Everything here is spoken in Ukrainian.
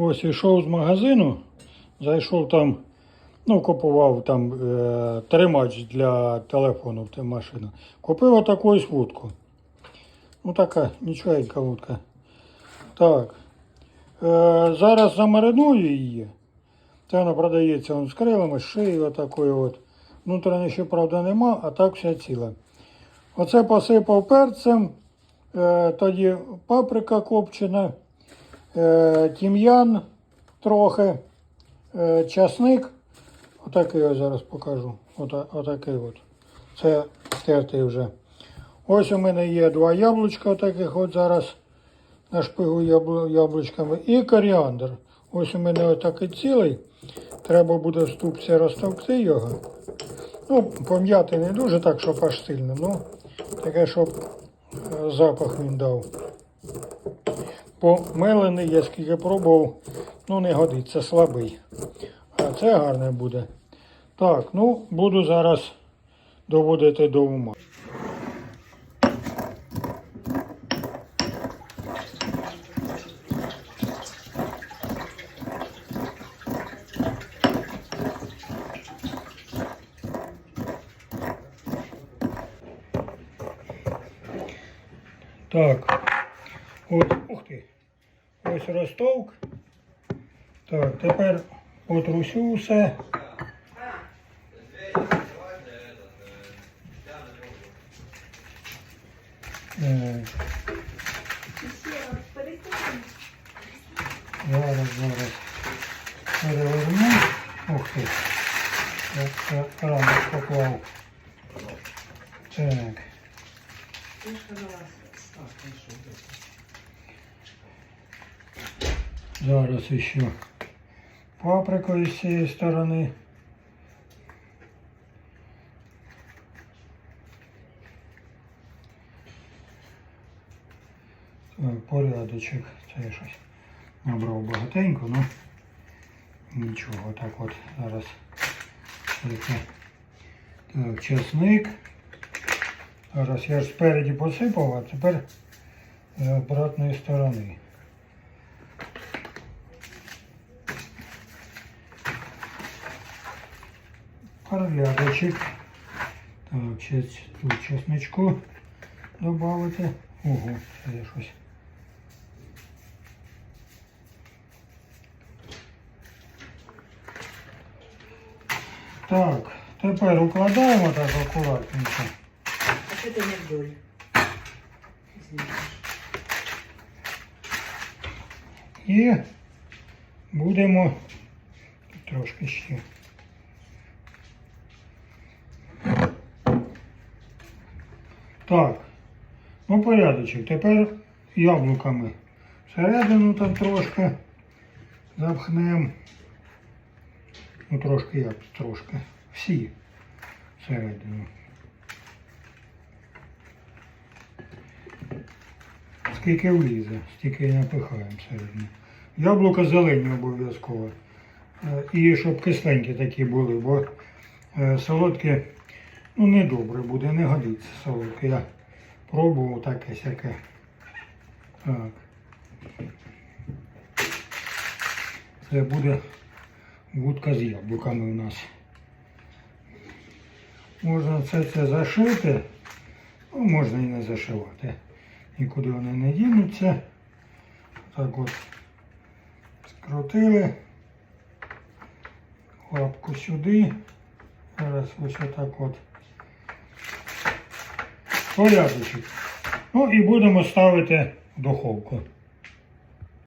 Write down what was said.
Ось йшов з магазину, зайшов там, ну, купував там е, тримач для телефону в машину. Купив отаку ось вудку. Ну така, нічогенька вудка. Так. Е, зараз замариную її. Це вона продається он, з крилами, з шиєю отакою от. Внутрішньої ще, правда, нема, а так вся ціла. Оце посипав перцем, е, тоді паприка копчена, тім'ян трохи, е, часник. Отакий я зараз покажу. Отакий от. Це тертий вже. Ось у мене є два яблучка, таких от зараз нашпигу яблу, яблучками. І коріандр. Ось у мене отакий цілий. Треба буде в ступці розтовкти його. Ну, пом'яти не дуже так, щоб аж сильно, ну таке, щоб е, запах він дав. Помелений, я скільки пробував, ну не годиться, слабий. А це гарне буде. Так, ну буду зараз доводити до ума. Так, ось, ух ти, ось ростовк. Так, тепер отрусю все. Е, Зараз, зараз. Переверну. Ух ти. Я рано поклав. Так. Зараз ще паприкою з цієї сторони. Порядочок. Це я щось набрав багатенько, ну нічого. Так от зараз. Таке. Так, чесник. Зараз я ж спереді посипав, а тепер з обратної сторони. Порядочек. Так, сейчас тут чесночку добавити. Ого, це я щось. Так, тепер укладаємо так акуратненько. А что ты не вдоль? І будемо трошки ще. Так, ну порядочок. Тепер яблуками. Всередину там трошки запхнемо. Ну трошки як трошки. Всі всередину. Скільки влізе, стільки напихаємо всередину. Яблука зелені обов'язково. Е, І щоб кисленькі такі були, бо е, солодкі ну, не добре буде, не годиться солодке. Я пробував таке сяке. Так. Це буде вудка з яблуками у нас. Можна це це зашити, ну, можна і не зашивати. Нікуди вони не дінуться. Так от скрутили. Лапку сюди. Зараз ось отак от. Порядочок. Ну і будемо ставити в духовку.